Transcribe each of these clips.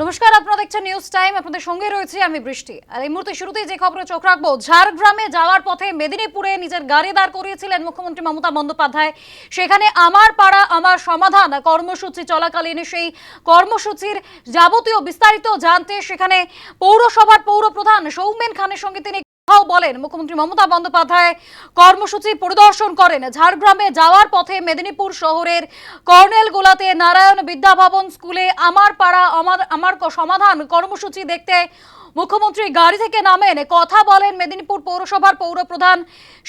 নমস্কার, আপনারা দেখছেন নিউজ টাইম আপনাদের সঙ্গে রয়েছে আমি বৃষ্টি। আর এই মুহূর্তে শুরুতেই যে খবরে চোখ রাখব, ঝাড়গ্রামে যাওয়ার পথে মেদিনীপুরে নিজের গাড়ি দাঁড় করিয়েছিলেন মুখ্যমন্ত্রী মমতা বন্দ্যোপাধ্যায়। সেখানে আমার পাড়া, আমার সমাধান, কর্মসূচি চলাকালীন সেই কর্মসূচির যাবতীয় বিস্তারিত জানতে সেখানে পৌরসভার পৌরপ্রধান সৌমেন খানের সঙ্গে তিনি কথাও বলেন, মুখ্যমন্ত্রী মমতা বন্দ্যোপাধ্যায় কর্মসূচি পরিদর্শন করেন। ঝাড়গ্রামে যাওয়ার পথে মেদিনীপুর শহরের কর্নেল গোলাতে নারায়ণ বিদ্যাভবন স্কুলে আমার পাড়া, আমার সমাধান কর্মসূচি দেখতে মুখ্যমন্ত্রী গাড়ি থেকে নামেন। কথা বলেন মেদিনীপুর পৌরসভার পৌরপ্রধান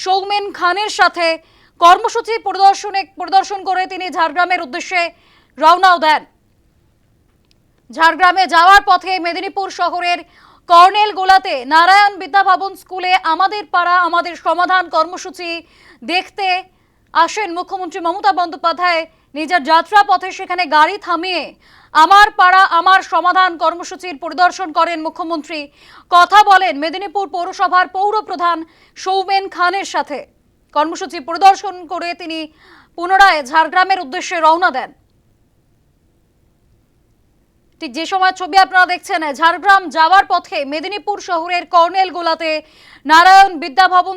সৌমেন খানের সাথে। কর্মসূচি পরিদর্শনে, পরিদর্শন করে তিনি ঝাড়গ্রামের উদ্দেশ্যে রওনাও দেন। ঝাড়গ্রামে যাওয়ার পথে মেদিনীপুর শহরের কর্নেল গোলাতে নারায়ণ বিদ্যাভবন স্কুলে আমাদের পাড়া, আমাদের সমাধান কর্মসূচি দেখতে আসেন মুখ্যমন্ত্রী মমতা বন্দ্যোপাধ্যায়। নিজের যাত্রা পথে সেখানে গাড়ি থামিয়ে আমার পাড়া, আমার সমাধান কর্মসূচির পরিদর্শন করেন মুখ্যমন্ত্রী। কথা বলেন মেদিনীপুর পৌরসভার পৌরপ্রধান সৌমেন খানের সাথে। কর্মসূচি পরিদর্শন করে তিনি পুনরায় ঝাড়গ্রামের উদ্দেশ্যে রওনা দেন। ঠিক যে সময় ছবি আপনারা দেখছেন, ঝাড়গ্রাম যাওয়ার পথে মেদিনীপুর শহরের কর্নেল গোলাতে নারায়ণ বিদ্যাভবন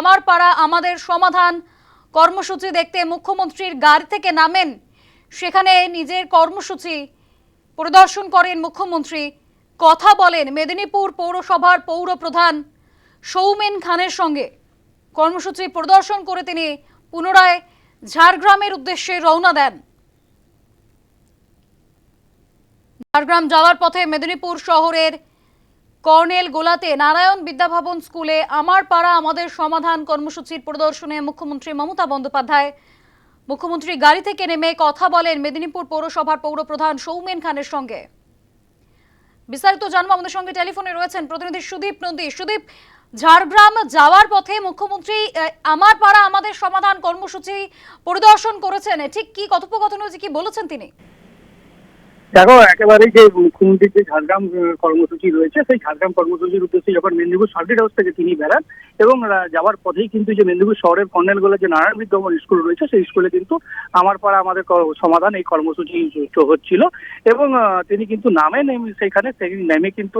আমার পাড়া আমাদের সমাধান কর্মসূচি দেখতে মুখ্যমন্ত্রীর গাড়ি থেকে নামেন। সেখানে নিজের কর্মসূচি পরিদর্শন করেন মুখ্যমন্ত্রী। কথা বলেন মেদিনীপুর পৌরসভার পৌর প্রধান সৌমেন খানের সঙ্গে। কর্মসূচি পরিদর্শন করে তিনি পুনরায় ঝাড়গ্রামের উদ্দেশ্যে রওনা দেন। ঝাড়গ্রাম যাওয়ার পথে মেদিনীপুর শহরের কর্নেল গোলাতে নারায়ণ বিদ্যাভবন স্কুলে আমার পাড়া, আমাদের সমাধান কর্মসূচির পরিদর্শনে মুখ্যমন্ত্রী মমতা বন্দ্যোপাধ্যায় মুখ্যমন্ত্রী গাড়ি থেকে নেমে কথা বলেন মেদিনীপুর পৌরসভার পৌরপ্রধান সৌমেন খানের সঙ্গে। বিস্তারিত জানব আমাদের সঙ্গে টেলিফোনে রয়েছেন প্রতিনিধি সুদীপ নন্দী। সুদীপ, ঝাড়গ্রাম যাওয়ার পথে মুখ্যমন্ত্রী আমার পাড়া, আমাদের সমাধান কর্মসূচি পরিদর্শন করেছেন। ঠিক কি কথোপকথন হয়েছে কি বলেছেন তিনি? দেখো, একেবারেই যে মুখ্যমন্ত্রীর যে ঝাড়গ্রাম কর্মসূচি রয়েছে, সেই ঝাড়গ্রাম কর্মসূচির উদ্দেশ্যে যখন মেদিনীপুর সার্কিট হাউস থেকে তিনি বেড়ান এবং যাওয়ার পথেই কিন্তু যে মেদিনীপুর শহরের কর্নেলগুলো যে নারায়ণ বিদ্যাভবন স্কুল রয়েছে, সেই স্কুলে কিন্তু আমার পাড়া আমাদের সমাধান এই কর্মসূচি হচ্ছিল। এবং তিনি কিন্তু নামেন সেখানে সেই নেমে কিন্তু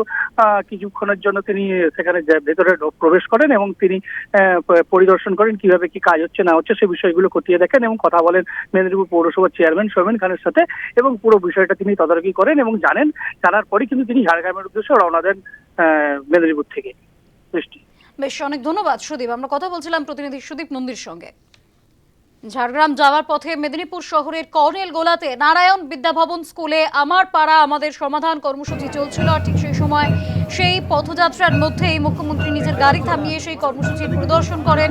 কিছুক্ষণের জন্য তিনি সেখানে ভেতরে প্রবেশ করেন এবং তিনি পরিদর্শন করেন কীভাবে কি কাজ হচ্ছে, না হচ্ছে সেই বিষয়গুলো খতিয়ে দেখেন এবং কথা বলেন মেদিনীপুর পৌরসভার চেয়ারম্যান সৌমেন খানের সাথে এবং পুরো বিষয়টা তিনি তদারকি করেন এবং জানেন, জানার পরই কিন্তু তিনি ঝাড়গ্রামের উদ্দেশ্যে রওনা দেন মেদিনীপুর থেকে। বৃষ্টি বেশ, অনেক ধন্যবাদ সুদীপ। আমরা কথা বলছিলাম প্রতিনিধি সুদীপ নন্দীর সঙ্গে। ঝাড়গ্রাম যাওয়ার পথে মেদিনীপুর শহরের কর্নেল গোলাতে নারায়ণ বিদ্যাভবন স্কুলে আমার পাড়া আমাদের সমাধান কর্মসূচি চলছিল ঠিক সেই সময় সেই পথযাত্রার মধ্যেই মুখ্যমন্ত্রী নিজের গাড়ি থামিয়ে সেই কর্মসূচির প্রদর্শন করেন।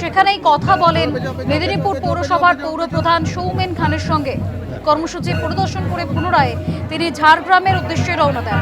সেখানেই কথা বলেন মেদিনীপুর পৌরসভার পৌরপ্রধান সৌমেন খানের সঙ্গে। কর্মসূচির প্রদর্শন করে পুনরায় তিনি ঝাড়গ্রামের উদ্দেশ্যে রওনা দেন।